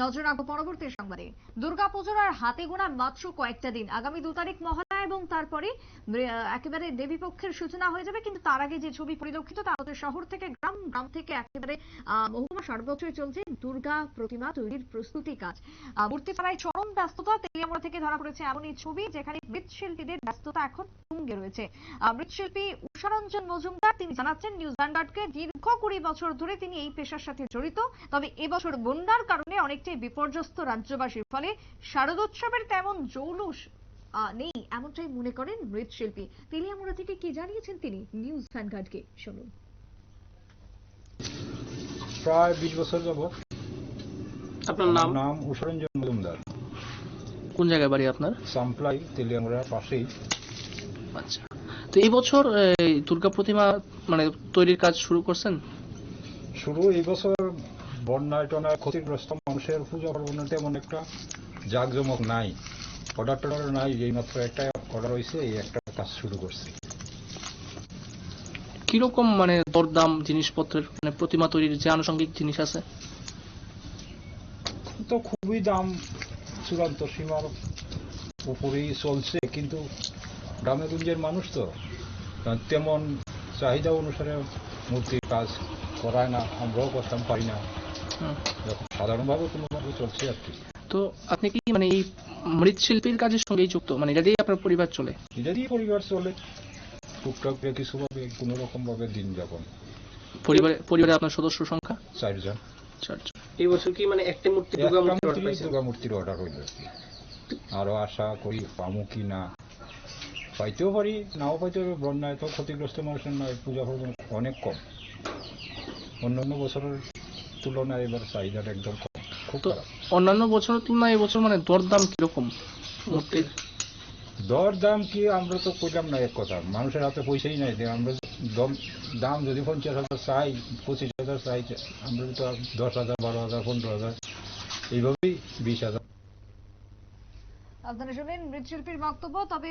নজর রাখব পরবর্তী সংবাদে। দুর্গাপুজোর আর হাতে গোনা মাত্র কয়েকটা দিন। আগামী দু তারিখ মহালয়া এবং তারপরে একেবারে দেবী পক্ষের সূচনা হয়ে যাবে, কিন্তু তার আগে যে ছবি পরিলক্ষিত, তা হচ্ছে শহর থেকে, গ্রাম গ্রাম থেকে একেবারে মহকুমা সর্বত্রই চলছে দুর্গা প্রতিমা তৈরির প্রস্তুতি কাজ। মূর্তি ছাড়াই চরম ব্যস্ততা, তেলিয়ামুড়া থেকে ধরা পড়েছে এমনই ছবি, যেখানে মৃৎশিল্পীদের ব্যস্ততা এখন তুঙ্গে রয়েছে। মৃৎশিল্পী উষারঞ্জন মজুমদার তিনি জানাচ্ছেন নিউজ ভ্যানগার্ডকে দীর্ঘ কুড়ি বছর ধরে তিনি এই পেশার সাথে জড়িত। তবে এবছর বন্যার কারণে অনেকটাই বিপর্যস্ত রাজ্যবাসীর ফলে শারদোৎসবের তেমন জৌলুস নেই এমনটাই মনে করেন মৃৎশিল্পী। তেলিয়ামুড়া থেকে কি জানিয়েছেন তিনি নিউজ ভ্যানগার্ডকে শুনুন। প্রায় বিশ বছর যাব আপনার নাম? নাম উষরঞ্জন মজুমদার। কোন জায়গায় বাড়ি আপনার? সামপ্লাই তেলিয়ামুড়ার পাশেই। আচ্ছা। তো এই বছর দুর্গা প্রতিমা মানে তৈরির কাজ শুরু করছেন? শুরু এই বছর বন্যায় টনায় ক্ষতিগ্রস্ত মানুষের পূজা পার্বণে তেমন একটা জাঁকজমক নাই। অর্ডার টর্ডার নাই যেই মাত্র একটা অর্ডার হয়েছে এই একটা কাজ শুরু করছে। কীরকম মানে দরদাম জিনিসপত্রের মানে প্রতিমা তৈরির যে আনুষঙ্গিক জিনিস আছে? তো খুবই দাম চূড়ান্ত সীমার উপরেই চলছে কিন্তু গ্রামে গুঞ্জের মানুষ তো। তেমন চাহিদা অনুসারে মূর্তির কাজ করায় না আমরাও করতাম পারি না। সাধারণভাবে কোনোভাবে চলছে আর কি। তো আপনি কি মানে এই মৃৎশিল্পীর কাজের সঙ্গেই যুক্ত? মানে এটা দিয়ে আপনার পরিবার চলে? নিজেরই পরিবার চলে। টুকটাক কিছুভাবে কোনো রকম ভাবে দিন যাপন। পরিবারে পরিবারে আপনার সদস্য সংখ্যা? চারজন। চারজন। এই বছর কি মানে একটা মূর্তি? দুর্গা মূর্তির অর্ডার হইল আরও আশা করি পামো কি না। পাইতেও পারি নাও পাইতে হবে বন্যায় তো ক্ষতিগ্রস্ত মানুষের নয় পূজা পার্বণ অনেক কম। অন্যান্য বছরের তুলনায় এবার চাহিদাটা একদম কম খুব। অন্যান্য বছরের তুলনায় এবছর মানে দরদাম কীরকম? মূর্তির দর দাম কি আমরা তো কইলাম না এক কথা। মানুষের হাতে পয়সাই নাই যে আমরা দম- দাম যদি পঞ্চাশ হাজার চাই পঁচিশ হাজার চাই আমরা তো দশ হাজার বারো হাজার পনেরো হাজার এইভাবেই বিশ হাজার আপনারা শুনলেন মৃৎশিল্পীর বক্তব্য, তবে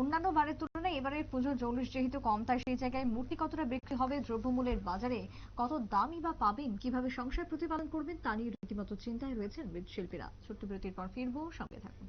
অন্যান্য বারের তুলনায় এবারে পুজোর জৌলুস যেহেতু কম, তাই সেই জায়গায় মূর্তি কতটা বিক্রি হবে দ্রব্যমূল্যের বাজারে, কত দামই বা পাবেন, কীভাবে সংসার প্রতিপালন করবেন, তা নিয়ে রীতিমতো চিন্তায় রয়েছেন মৃৎশিল্পীরা। ছোট্ট বিরতির পর ফিরবো, সঙ্গে থাকুন।